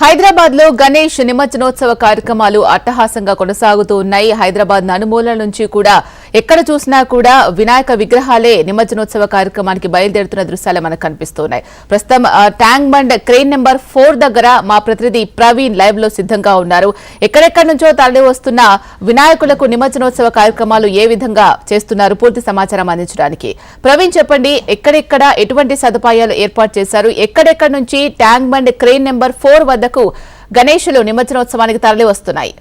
హైదరాబాద్లో గణేష్ నిమజ్జనోత్సవ కార్యక్రమాలు అట్టహాసంగా కొనసాగుతూ ఉన్నాయి. హైదరాబాద్ నలుమూలల నుంచి కూడా ఎక్కడ చూసినా కూడా వినాయక విగ్రహాలే నిమజ్జనోత్సవ కార్యక్రమానికి బయలుదేరుతున్న దృశ్యాలు మనకు కనిపిస్తున్నాయి. ప్రస్తుతం tank bund crane number four దగ్గర మా ప్రతినిధి ప్రవీణ్ లైవ్లో సిద్ధంగా ఉన్నారు. ఎక్కడెక్కడి నుంచో తరలి వస్తున్న వినాయకులకు నిమజ్జనోత్సవ కార్యక్రమాలు ఏ విధంగా చేస్తున్నారు? పూర్తి సమాచారం అందించడానికి. ప్రవీణ్ చెప్పండి ఎక్కడెక్కడ ఎటువంటి సదుపాయాలు ఏర్పాటు చేశారు? ఎక్కడెక్కడి నుంచి tank bund crane number four వద్దకు గణేషులు నిమజ్జనోత్సవానికి తరలి వస్తున్నాయి?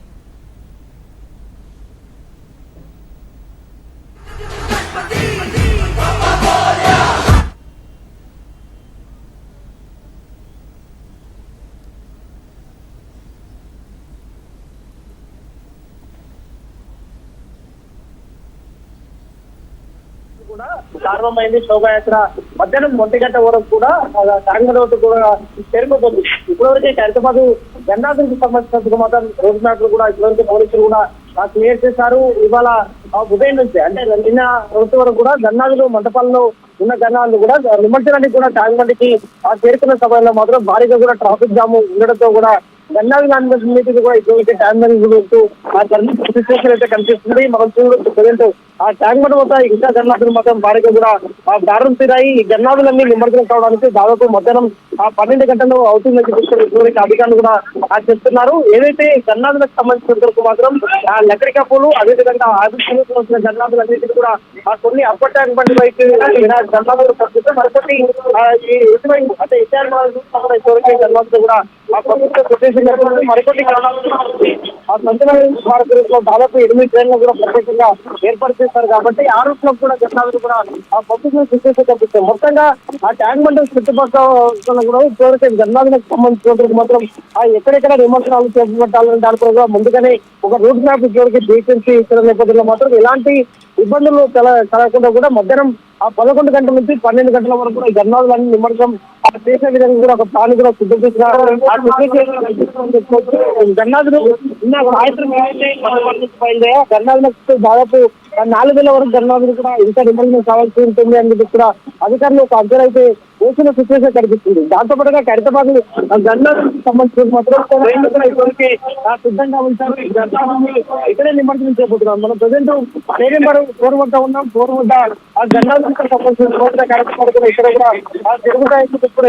కూడా ప్రారంభమైంది శోభాయాత్ర. మధ్యాహ్నం ఒంటి గంట వరకు కూడా కాంగ్రెస్ రోడ్డు కూడా చేరుకోతుంది ఇప్పటివరకు హైదరాబాద్ గన్నాథులకు సంబంధించినందుకు మాత్రం రోడ్ మ్యాప్లు కూడా ఇప్పటివరకు పోలీసులు కూడా నాకు క్లియర్ చేశారు. ఇవాళ ఉదయం నుంచి అంటే నిన్న రోజు వరకు కూడా గన్నాదులు మంటపాల్లో ఉన్న గన్నాలు కూడా నిమజ్జనానికి కూడా ట్యాంక్ ఆ చేరుకున్న సమయంలో మాత్రం భారీగా కూడా ట్రాఫిక్ జామ్ ఉండడంతో కూడా గన్నాది మీటింగ్ కూడా ఇటువంటి ట్యాంక్ ఆ సిచ్యువేషన్ అయితే కనిపిస్తుంది. మనం చూడొచ్చు ప్రజెంట్ ఆ ట్యాంక్ బండ్ వద్ద ఇంకా గన్నాదులు మాత్రం భారీగా కూడా. ఆ దారులు తీరాయి. ఈ గన్నాదులన్నీ నిమజ్జనం కావడానికి దాదాపు మధ్యాహ్నం ఆ పన్నెండు గంటలు అవుతుందని చెప్పి అధికారులు కూడా ఆ చెప్తున్నారు ఏదైతే గన్నాదులకు సంబంధించిన వరకు మాత్రం ఆ లక్కడి కప్పులు అదేవిధంగా ఆదిత్యంలో వచ్చిన గన్నాదులు అన్నింటినీ కూడా ఆ కొన్ని అప్పర్ ట్యాంక్ బండి వైపు గన్నాదులు పరిస్థితి మరొకటి అంటే ఇచ్చారు ఇప్పటివరకు కూడా ఆ ప్రభుత్వం ప్రదేశం జరుగుతుంది. మరికొన్ని కారణాలు ఆ సంచలన భారత దాదాపు ఎనిమిది ట్రైన్లు కూడా ప్రత్యేకంగా ఏర్పరిచింది చేశారు కాబట్టి ఆ లో కూడా గన్నాదులు కూడా ఆ పబ్లిక్ సిచ్యువేషన్ కనిపిస్తాయి మొత్తంగా ఆ ట్యాంక్ బండ్ చుట్టుపక్కల కూడా ఇప్పటివరకు గన్నాదులకు సంబంధించినందుకు మాత్రం ఆ ఎక్కడెక్కడ విమర్శనాలు చేపట్టాలని దాని కూడా ముందుగానే ఒక రూట్ మ్యాప్ ఇప్పటివరకు డీటెయిల్స్ ఇచ్చిన నేపథ్యంలో మాత్రం ఎలాంటి ఇబ్బందులు కలగకుండా కూడా మధ్యాహ్నం ఆ పదకొండు గంటల నుంచి పన్నెండు గంటల వరకు కూడా ఈ గన్నాదులన్నీ నిమజ్జనం చేసే విధంగా కూడా ఒక ప్లాన్ కూడా సిద్ధం చేసినారు ఆ సిద్ధం సాయంత్రం నుంచి బయలుదేరా గన్నాదులకు దాదాపు నాలుగు వేల వరకు గన్నాదులు కూడా ఇంత నిమజ్జనం కావాల్సి ఉంటుంది అని చెప్పి కూడా అధికారులు ఒక అంచనా అయితే వేసిన సిచ్యువేషన్ కనిపిస్తుంది దాంతో పాటుగా ఖైరతాబాద్ గన్నాదులకు సంబంధించిన మాత్రం ఇప్పటికే సిద్ధంగా ఉంటారు. ఇక్కడే నిమజ్జనం చేయబోతున్నాం మనం ప్రజెంట్ స్టేడియం వరకు ఫోర్ వద్ద ఉన్నాం. ఫోర్ వద్ద ఆ గన్నాదులకు సంబంధించిన కార్యక్రమాలు కూడా ఇక్కడ కూడా చెప్పి కూడా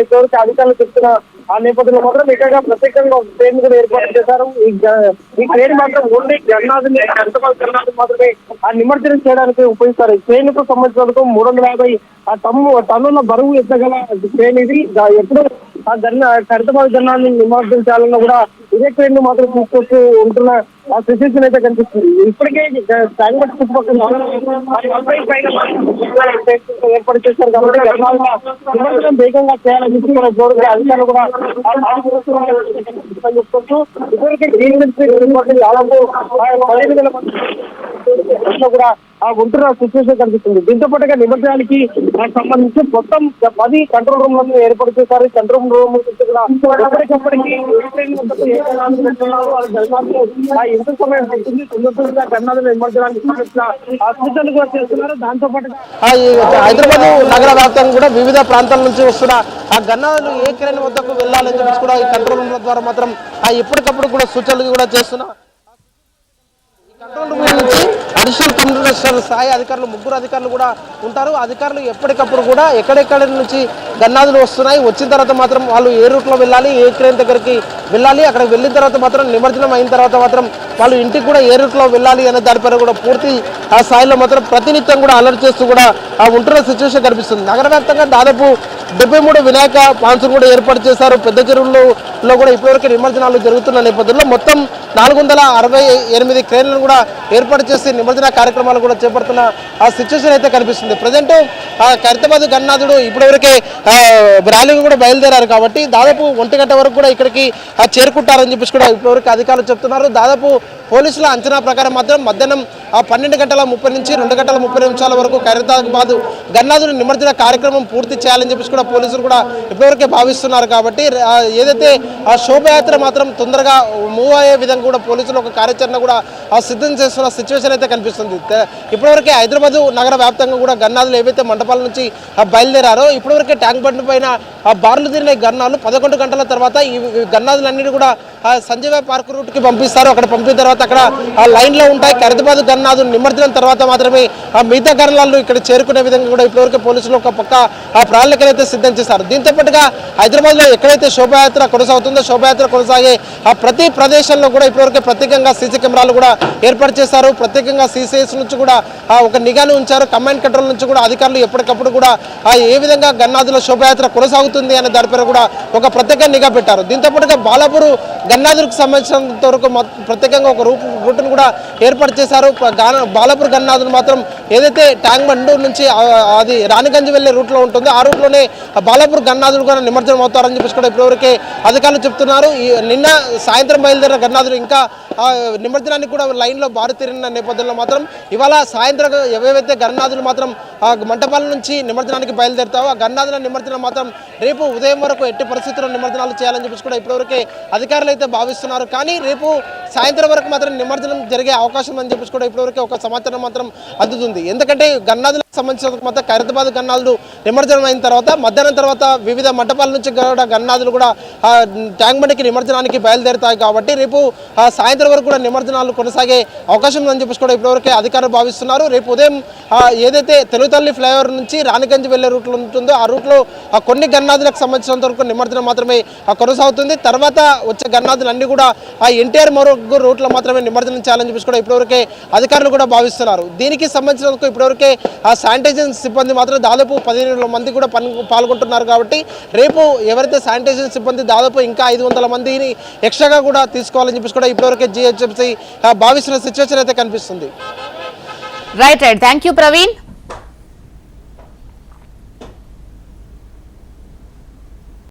ఇప్పటివరకు అధికారులు చెప్తున్న ఆ నేపథ్యంలో మాత్రం ఇక్కడ ప్రత్యేకంగా ఒక ట్రైన్ కూడా ఏర్పాటు చేశారు. ఈ ట్రైన్ మాత్రం ఓన్లీ గన్నాదుని హైదరాబాద్ గన్నాదు మాత్రమే ఆ నిమజ్జనం చేయడానికి ఉపయోగిస్తారు. ట్రైన్కు సంబంధించినందుకు మూడు వందల యాభై ఆ తమ్ము తనున్న బరువు ఎత్తగల ట్రైన్ ఇది ఎప్పుడు ఆ గన్న హైదరాబాద్ ధర్నాన్ని నిమజ్జనం కూడా ఇదే ట్రైన్ మాత్రం తీసుకొస్తూ ఉంటున్న ఆ సిచ్యువేషన్ అయితే కనిపిస్తుంది. ఇప్పటికే కాంగ్రెస్ చుట్టుపక్కల ఏర్పాటు చేశారు కాబట్టి గన్నాలను నిమజ్జనం వేగంగా చేయాలని చెప్పి మన జోరుగా అధికారులు కూడా ఆ చెప్పుకుంటూ ఇప్పటికే గ్రీన్ మినిస్ట్రీ దాదాపు ఆ పదిహేను వేల మంది కూడా ఆ ఉంటున్న సిచ్యువేషన్ కనిపిస్తుంది. దీంతో పాటుగా నిమజ్జనానికి సంబంధించి మొత్తం పది కంట్రోల్ రూమ్లను ఏర్పాటు చేశారు. కంట్రోల్ రూమ్ నుంచి కూడా ఎప్పటికప్పటికీ సమయం పడుతుంది తొందరగా కూడా చేస్తున్నారు దాంతో హైదరాబాద్ నగర వ్యాప్తంగా కూడా వివిధ ప్రాంతాల నుంచి వస్తున్న ఆ గన్నాలు ఏ క్రేన్ వద్దకు వెళ్ళాలని చెప్పేసి కూడా ఈ కంట్రోల్ రూమ్ ద్వారా మాత్రం ఆ ఎప్పటికప్పుడు కూడా సూచనలు కూడా చేస్తున్నా. కంట్రోల్ రూమ్ నుంచి అడిషనల్ కమిషనర్ స్థాయి అధికారులు ముగ్గురు అధికారులు కూడా ఉంటారు. అధికారులు ఎప్పటికప్పుడు కూడా ఎక్కడెక్కడ నుంచి గన్నాదులు వస్తున్నాయి వచ్చిన తర్వాత మాత్రం వాళ్ళు ఏ రూట్లో వెళ్ళాలి ఏ క్రేన్ దగ్గరికి వెళ్ళాలి. అక్కడికి వెళ్ళిన తర్వాత మాత్రం నిమజ్జనం అయిన తర్వాత మాత్రం వాళ్ళు ఇంటికి కూడా ఏ రూట్లో వెళ్ళాలి అనే దానిపైన కూడా పూర్తి ఆ స్థాయిలో మాత్రం ప్రతినిత్యం కూడా అలర్ట్ చేస్తూ కూడా ఆ ఉంటున్న సిచ్యువేషన్ కనిపిస్తుంది. నగర వ్యాప్తంగా దాదాపు డెబ్బై మూడు వినాయక పాన్సులు కూడా ఏర్పాటు చేశారు. పెద్ద చెరువుల్లో కూడా ఇప్పటివరకు నిమజ్జనాలు జరుగుతున్న నేపథ్యంలో మొత్తం నాలుగు వందల అరవై ఎనిమిది క్రేన్లను కూడా ఏర్పాటు చేసి నిమజ్జన కార్యక్రమాలు కూడా చేపడుతున్న ఆ సిచ్యువేషన్ అయితే కనిపిస్తుంది. ప్రజెంట్ ఆ ఖైరతాబాద్ గన్నాథుడు ఇప్పటివరకే ఆ, ర్యాలీకి కూడా బయలుదేరారు కాబట్టి దాదాపు ఒంటి గంట వరకు కూడా ఇక్కడికి చేరుకుంటారని చెప్పేసి కూడా ఇప్పటివరకు అధికారులు చెప్తున్నారు. దాదాపు పోలీసుల అంచనా ప్రకారం మాత్రం మధ్యాహ్నం ఆ పన్నెండు గంటల ముప్పై నుంచి రెండు గంటల ముప్పై నిమిషాల వరకు ఖైరతాబాద్ గన్నాథుని నిమజ్జన కార్యక్రమం పూర్తి చేయాలని చెప్పేసి కూడా పోలీసులు కూడా ఇప్పటివరకే భావిస్తున్నారు కాబట్టి ఏదైతే ఆ శోభయాత్ర మాత్రం తొందరగా మూవ్ అయ్యే విధంగా కూడా పోలీసులు ఒక కార్యాచరణ కూడా సిద్ధం చేస్తున్న సిచ్యువేషన్ అయితే కనిపిస్తుంది. ఇప్పటివరకే హైదరాబాద్ నగర వ్యాప్తంగా కూడా గన్నాదులు ఏవైతే మండపాల నుంచి ఆ, బయలుదేరారో ఇప్పటివరకే ట్యాంక్ ట్యాంక్ బండ్ పైన ఆ బార్లు తిరిగిన గన్నాలు పదకొండు గంటల తర్వాత ఈ ఈ అన్నిటి కూడా ఆ సంజీవ పార్క్ రూట్కి పంపిస్తారు. అక్కడ పంపిన తర్వాత అక్కడ ఆ లైన్లో ఉంటాయి. ఖైరతాబాద్ గన్నాదు నిమజ్జనం తర్వాత మాత్రమే ఆ మిగతా గర్లాలు ఇక్కడ చేరుకునే విధంగా కూడా ఇప్పటివరకు పోలీసులు ఒక పక్క ఆ ప్రణాళికలు అయితే సిద్ధం చేశారు. దీంతో పాటుగా హైదరాబాద్లో ఎక్కడైతే శోభాయాత్ర కొనసాగుతుందో శోభాయాత్ర కొనసాగే ఆ ప్రతి ప్రదేశంలో కూడా ఇప్పటివరకు ప్రత్యేకంగా సీసీ కెమెరాలు కూడా ఏర్పాటు చేశారు. ప్రత్యేకంగా సీసీఎస్ నుంచి కూడా ఆ ఒక నిఘాను ఉంచారు. కమాండ్ కంట్రోల్ నుంచి కూడా అధికారులు ఎప్పటికప్పుడు కూడా ఆ ఏ విధంగా గన్నాదుల శోభాయాత్ర కొనసాగుతుంది అనే దానిపైన కూడా ఒక ప్రత్యేక నిఘా పెట్టారు. దీంతో పాటుగా బాలాపూర్ గన్నాదులకు సంబంధించినంత వరకు ప్రత్యేకంగా ఒక రూట్ రూట్ను కూడా ఏర్పాటు చేశారు. ప- గాన- బాలాపూర్ మాత్రం ఏదైతే ట్యాంక్ బండ్ నుంచి అది రాణిగంజ్ వెళ్ళే రూట్లో ఉంటుందో ఆ రూట్లోనే బాలపూర్ బాలాపూర్ కూడా నిమజ్జనం అవుతారని చెప్పేసి కూడా ఇప్పటివరకే అధికారులు చెప్తున్నారు. ఈ నిన్న సాయంత్రం బయలుదేరిన గన్నాదులు ఇంకా నిమజ్జనానికి కూడా లైన్లో బారు తీరిన నేపథ్యంలో మాత్రం ఇవాళ సాయంత్రం ఏవైతే గన్నాదులు మాత్రం మంటపాల నుంచి నిమజ్జనానికి బయలుదేరుతావో ఆ గన్నాదుల నిమజ్జనం మాత్రం రేపు ఉదయం వరకు ఎట్టి పరిస్థితుల్లో నిమజ్జనాలు చేయాలని చెప్పేసి కూడా ఇప్పటివరకే అధికారులు అయితే భావిస్తున్నారు. కానీ రేపు సాయంత్రం వరకు మాత్రం నిమజ్జనం జరిగే అవకాశం అని చెప్పేసి కూడా ఇప్పటివరకు ఒక సమాచారం మాత్రం అందుతుంది. ఎందుకంటే గన్నాదులకు సంబంధించిన మాత్రం ఖైరతాబాద్ గన్నాదులు నిమజ్జనం అయిన తర్వాత మధ్యాహ్నం తర్వాత వివిధ మంటపాల నుంచి కూడా గన్నాదులు కూడా ట్యాంక్ బండికి నిమజ్జనానికి బయలుదేరుతాయి కాబట్టి రేపు ఆ సాయంత్రం వరకు కూడా నిమజ్జనాలు కొనసాగే అవకాశం ఉందని చెప్పేసి కూడా ఇప్పటివరకే అధికారులు భావిస్తున్నారు. రేపు ఉదయం ఏదైతే తెలుగుతల్లి ఫ్లైఓవర్ నుంచి రాణిగంజ్ వెళ్ళే రూట్లో ఉంటుందో ఆ రూట్లో కొన్ని గన్నాదులకు సంబంధించినంత వరకు నిమజ్జనం మాత్రమే కొనసాగుతుంది. తర్వాత వచ్చే గన్నాదులు అన్ని కూడా ఆ ఎన్టీఆర్ మరొక రూట్లో మాత్రమే నిమజ్జనం చేయాలని చెప్పేసి కూడా ఇప్పటివరకే అధికారులు కూడా భావిస్తున్నారు. దీనికి సంబంధించినందుకు ఇప్పటివరకే శానిటైజేషన్ సిబ్బంది మాత్రం దాదాపు పదిహేను మంది కూడా పని పాల్గొంటున్నారు కాబట్టి రేపు ఎవరైతే శానిటైజేషన్ సిబ్బంది దాదాపు ఇంకా ఐదు వందల మందిని ఎక్స్ట్రాగా కూడా తీసుకోవాలని చెప్పేసి కూడా ఇప్పటివరకే జిహెచ్ఎంసీ భావిస్తున్న సిచ్యువేషన్ అయితే కనిపిస్తుంది. Right right thank you Praveen